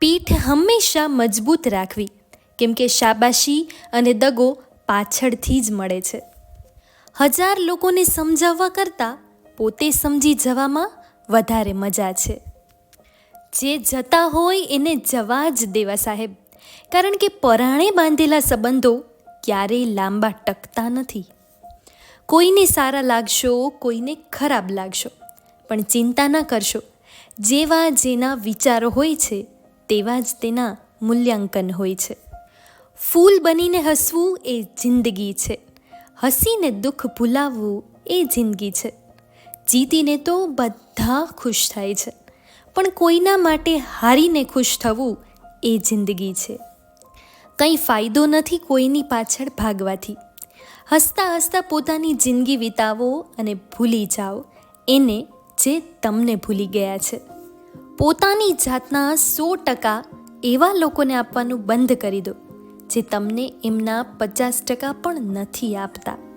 પીઠ હંમેશા મજબૂત રાખવી, કેમ કે શાબાશી અને દગો પાછળથી જ મળે છે. હજાર લોકોને સમજાવવા કરતાં પોતે સમજી જવામાં વધારે મજા છે. જે જતા હોય એને જવા જ દેવા સાહેબ, કારણ કે પરાણે બાંધેલા સંબંધો ક્યારેય લાંબા ટકતા નથી. કોઈને સારા લાગશો, કોઈને ખરાબ લાગશો, પણ ચિંતા ન કરશો. જેવા જેના વિચારો હોય છે તેવા જ તેના મૂલ્યાંકન હોય છે. ફૂલ બનીને હસવું એ જિંદગી છે. હસીને દુઃખ ભૂલાવવું એ જિંદગી છે. જીતીને તો બધા ખુશ થાય છે. પણ કોઈના માટે હારીને ખુશ થવું એ જિંદગી છે. કંઈ ફાયદો નથી કોઈની પાછળ ભાગવાથી. હસતા હસતા પોતાની જિંદગી વિતાવો અને ભૂલી જાઓ. એને જે તમને ભૂલી ગયા છે. પોતાની જાતના સો ટકા એવા લોકોને આપવાનું બંધ કરી દો, જે તમને એમના પચાસ ટકા પણ નથી આપતા.